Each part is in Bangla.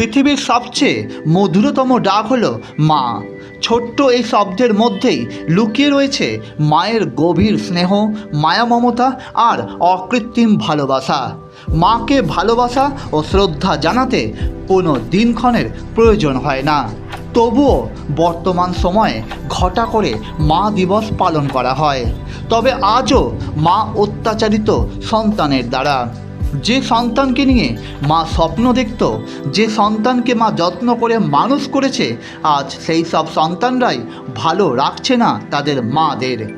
পৃথিবীর সবচেয়ে মধুরতম ডাক হলো মা। ছোট্ট এই শব্দের মধ্যেই লুকিয়ে রয়েছে মায়ের গভীর স্নেহ, মায়া মমতা আর অকৃত্রিম ভালোবাসা। মাকে ভালোবাসা ও শ্রদ্ধা জানাতে কোনো দিনক্ষণের প্রয়োজন হয় না। তবুও বর্তমান সময়ে ঘটা করে মা দিবস পালন করা হয়। তবে আজও মা অত্যাচারিত সন্তানের দ্বারা। যে সন্তানকে নিয়ে মা স্বপ্ন দেখত, যে সন্তানকে মা যত্ন করে মানুষ করেছে, আজ সেই সব সন্তানরাই ভালো রাখছে না তাদের মাদের।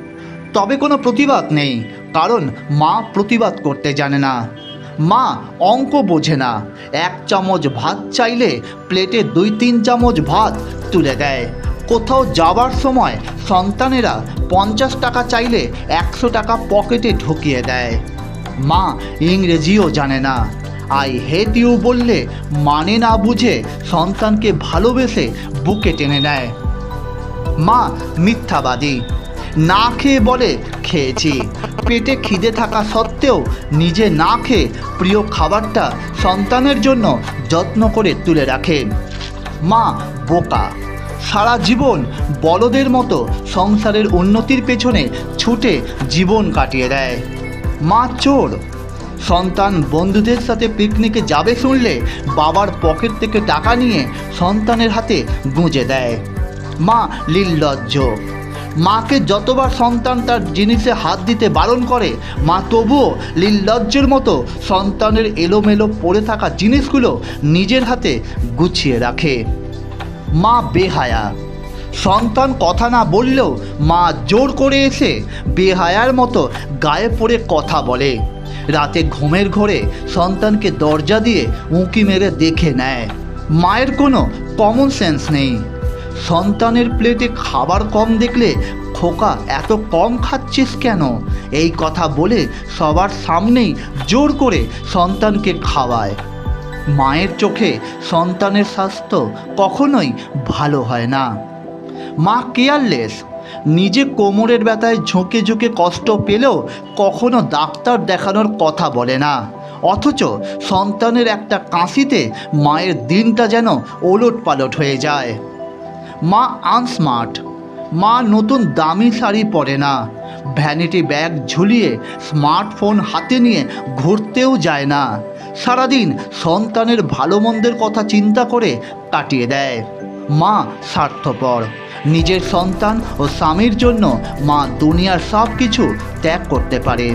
তবে কোনো প্রতিবাদ নেই, কারণ মা প্রতিবাদ করতে জানে না। মা অঙ্ক বোঝে না, এক চামচ ভাত চাইলে প্লেটে দুই তিন চামচ ভাত তুলে দেয়। কোথাও যাবার সময় সন্তানেরা পঞ্চাশ টাকা চাইলে একশো টাকা পকেটে ঢুকিয়ে দেয়। মা ইংরেজিও জানে না। আই হেট ইউ বললে মানে না বুঝে সন্তানকে ভালোবেসে বুকে টেনে নেয়। মা মিথ্যাবাদী। না খেয়ে বলে খেয়েছি। পেটে খিদে থাকা সত্ত্বেও নিজে না খেয়ে প্রিয় খাবারটা সন্তানের জন্য যত্ন করে তুলে রাখে। মা বোকা। সারা জীবন বলদের মতো সংসারের উন্নতির পেছনে ছুটে জীবন কাটিয়ে দেয়। মা চোর। সন্তান বন্ধুদের সাথে পিকনিকে যাবে শুনলে বাবার পকেট থেকে টাকা নিয়ে সন্তানের হাতে গুঁজে দেয়। মা লিল্লজ্জ মাকে যতবার সন্তান তার জিনিসে হাত দিতে বারণ করে, মা তবুও লিল্লজ্জের মতো সন্তানের এলোমেলো পড়ে থাকা জিনিসগুলো নিজের হাতে গুছিয়ে রাখে। মা বেহায়া। সন্তান কথা না বললেও মা জোর করে এসে বেহায়ার মতো গায়ে পড়ে কথা বলে। রাতে ঘুমের ঘোরে সন্তানকে দরজা দিয়ে উঁকি মেরে দেখে নেয়। মায়ের কোনো কমন সেন্স নেই। সন্তানের প্লেটে খাবার কম দেখলে খোকা এত কম খাচ্ছিস কেন? এই কথা বলে সবার সামনেই জোর করে সন্তানকে খাওয়ায়। মায়ের চোখে সন্তানের স্বাস্থ্য কখনোই ভালো হয় না। মা কেয়ারলেস। নিজে কোমরের ব্যথায় ঝুঁকে ঝুঁকে কষ্ট পেলেও কখনো ডাক্তার দেখানোর কথা বলে না। অথচ সন্তানের একটা কাশিতে মায়ের দিনটা যেন ওলট পালট হয়ে যায়। মা আনস্মার্ট। মা নতুন দামি শাড়ি পরে না। ভ্যানিটি ব্যাগ ঝুলিয়ে স্মার্টফোন হাতে নিয়ে ঘুরতেও যায় না। সারাদিন সন্তানের ভালো মন্দের কথা চিন্তা করে কাটিয়ে দেয়। মা স্বার্থপর। নিজের সন্তান ও স্বামীর জন্য মা দুনিয়ার সব কিছু ত্যাগ করতে পারে।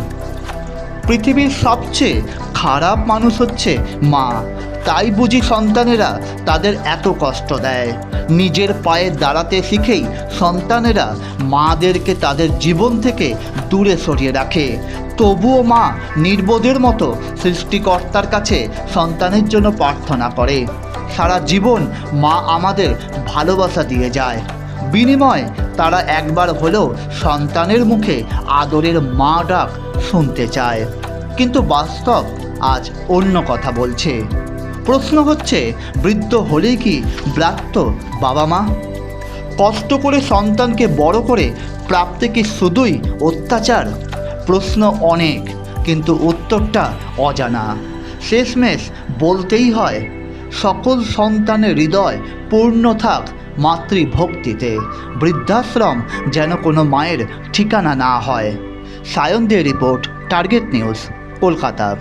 পৃথিবীর সবচেয়ে খারাপ মানুষ হচ্ছে মা। তাই বুঝি সন্তানেরা তাদের এত কষ্ট দেয়। নিজের পায়ে দাঁড়াতে শিখেই সন্তানেরা মাদেরকে তাদের জীবন থেকে দূরে সরিয়ে রাখে। তবুও মা নির্বোধের মতো সৃষ্টিকর্তার কাছে সন্তানের জন্য প্রার্থনা করে। সারা জীবন মা আমাদের ভালোবাসা দিয়ে যায়। বিনিময় তারা একবার হলেও সন্তানের মুখে আদরের মা ডাক শুনতে চায়। কিন্তু বাস্তব আজ অন্য কথা বলছে। প্রশ্ন হচ্ছে, বৃদ্ধ হলেই কি ব্রাত্য বাবা মা? কষ্ট করে সন্তানকে বড় করে প্রাপ্তি কি শুধুই অত্যাচার? প্রশ্ন অনেক, কিন্তু উত্তরটা অজানা। শেষমেশ বলতেই হয়, সকল সন্তানের হৃদয় পূর্ণ থাক মাতৃভক্তিতে। বৃদ্ধাশ্রম যেন কোনো মায়ের ঠিকানা না হয়। Sayan Dey report target news Kolkata.